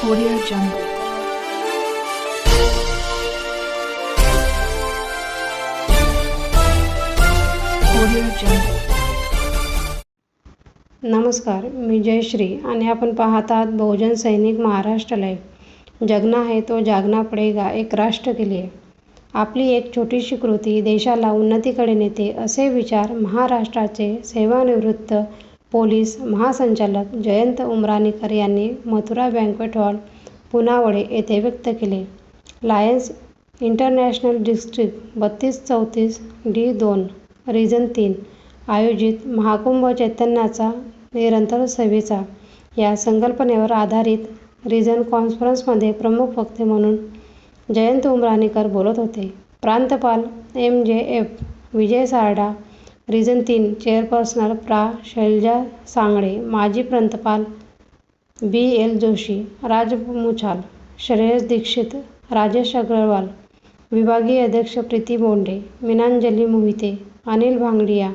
Audio Jungle. Audio Jungle. नमस्कार मी जयश्री आणि आपण पाहत आहात बहुजन सैनिक महाराष्ट्र लाईव्ह जगना है तो जागना पडेगा एक राष्ट्र के लिए आपली एक छोटीशी कृती देशाला उन्नतीकडे नेते असे विचार महाराष्ट्राचे सेवानिवृत्त पोलीस महासंचालक जयंत उमराणीकर यांनी मथुरा बँक्वेट हॉल पुनावळे येथे व्यक्त केले. लायन्स इंटरनॅशनल डिस्ट्रिक्ट बत्तीस चौतीस डी दोन रिजन तीन आयोजित महाकुंभ चैतन्याचा निरंतर सेवेचा या संकल्पनेवर आधारित रिजन कॉन्फरन्समध्ये प्रमुख वक्ते म्हणून जयंत उमराणीकर बोलत होते. प्रांतपाल M J F Vijay Sarda region तीन चेअरपर्सनल प्रा. शैलजा सांगळे माजी प्रांतपाल बी. एल. जोशी राज मुछाल श्रेयस दीक्षित राजेश अग्रवाल विभागीय अध्यक्ष प्रीती बोंडे मीनांजली मोहिते अनिल भांगडिया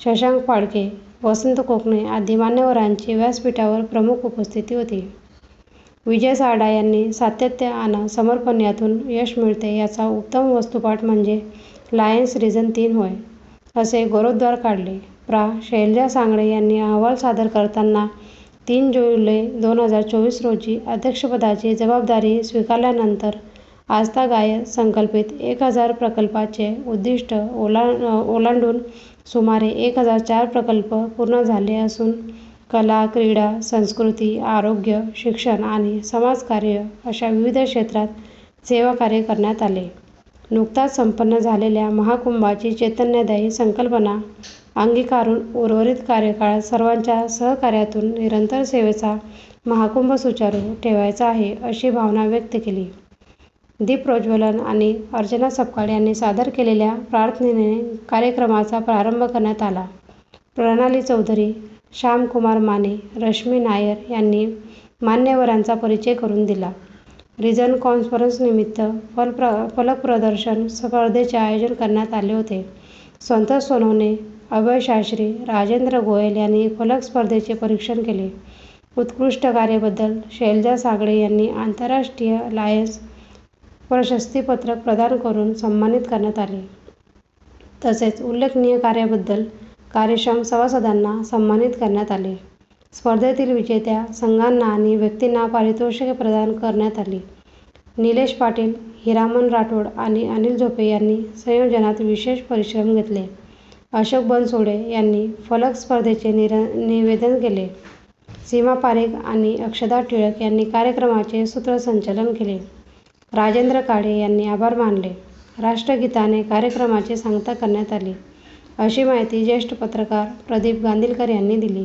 शशांक फाळके वसंत कोकणे आदी मान्यवरांची व्यासपीठावर प्रमुख उपस्थिती होती. विजय साडा यांनी सातत्य आणि समर्पण यातून यश मिळते याचा उत्तम वस्तुपाठ म्हणजे लायन्स रिजन तीन होय. असे गौरवोद्गार काढले. प्रा. शैलजा सांगळे यांनी अहवाल सादर करताना तीन जुलै दोन हजार चोवीस रोजी अध्यक्षपदाची जबाबदारी स्वीकारल्यानंतर आजतागायत संकल्पित एक हजार प्रकल्पाचे उद्दिष्ट ओला ओलांडून सुमारे एक हजार चार प्रकल्प पूर्ण झाले असून कला क्रीडा संस्कृती आरोग्य शिक्षण आणि समाजकार्य अशा विविध क्षेत्रात सेवाकार्य करण्यात आले. नुकताच संपन्न झालेल्या महाकुंभाची चैतन्यदायी संकल्पना अंगीकारून उर्वरित कार्यकाळात सर्वांच्या सहकार्यातून निरंतर सेवेचा महाकुंभ सुचारू ठेवायचा आहे अशी भावना व्यक्त केली. दीप प्रज्वलन आणि अर्चना सपकाळ यांनी सादर केलेल्या प्रार्थनेने कार्यक्रमाचा प्रारंभ करण्यात आला. प्रणाली चौधरी श्यामकुमार माने रश्मी नायर यांनी मान्यवरांचा परिचय करून दिला. रिजन कॉन्फरन्सनिमित्त फलप्र फलक प्रदर्शन स्पर्धेचे आयोजन करण्यात आले होते. संतोष सोनवणे अभय शास्त्री राजेंद्र गोयल यांनी फलक स्पर्धेचे परीक्षण केले. उत्कृष्ट कार्याबद्दल शैलजा सागळे यांनी आंतरराष्ट्रीय लायन्स प्रशस्तीपत्रक प्रदान करून सन्मानित करण्यात आले. तसेच उल्लेखनीय कार्याबद्दल कार्यक्षम सभासदांना सन्मानित करण्यात आले. स्पर्धेतील विजेत्या संघांना आणि व्यक्तींना पारितोषिके प्रदान करण्यात आली. निलेश पाटील हिरामन राठोड आणि अनिल झोपे यांनी संयोजनात विशेष परिश्रम घेतले. अशोक बनसोडे यांनी फलक स्पर्धेचे निर निवेदन केले. सीमा पारेख आणि अक्षदा टिळक यांनी कार्यक्रमाचे सूत्रसंचालन केले. राजेंद्र काळे यांनी आभार मानले. राष्ट्रगीताने कार्यक्रमाची सांगता करण्यात आली. अशी माहिती ज्येष्ठ पत्रकार प्रदीप गांधीलकर यांनी दिली.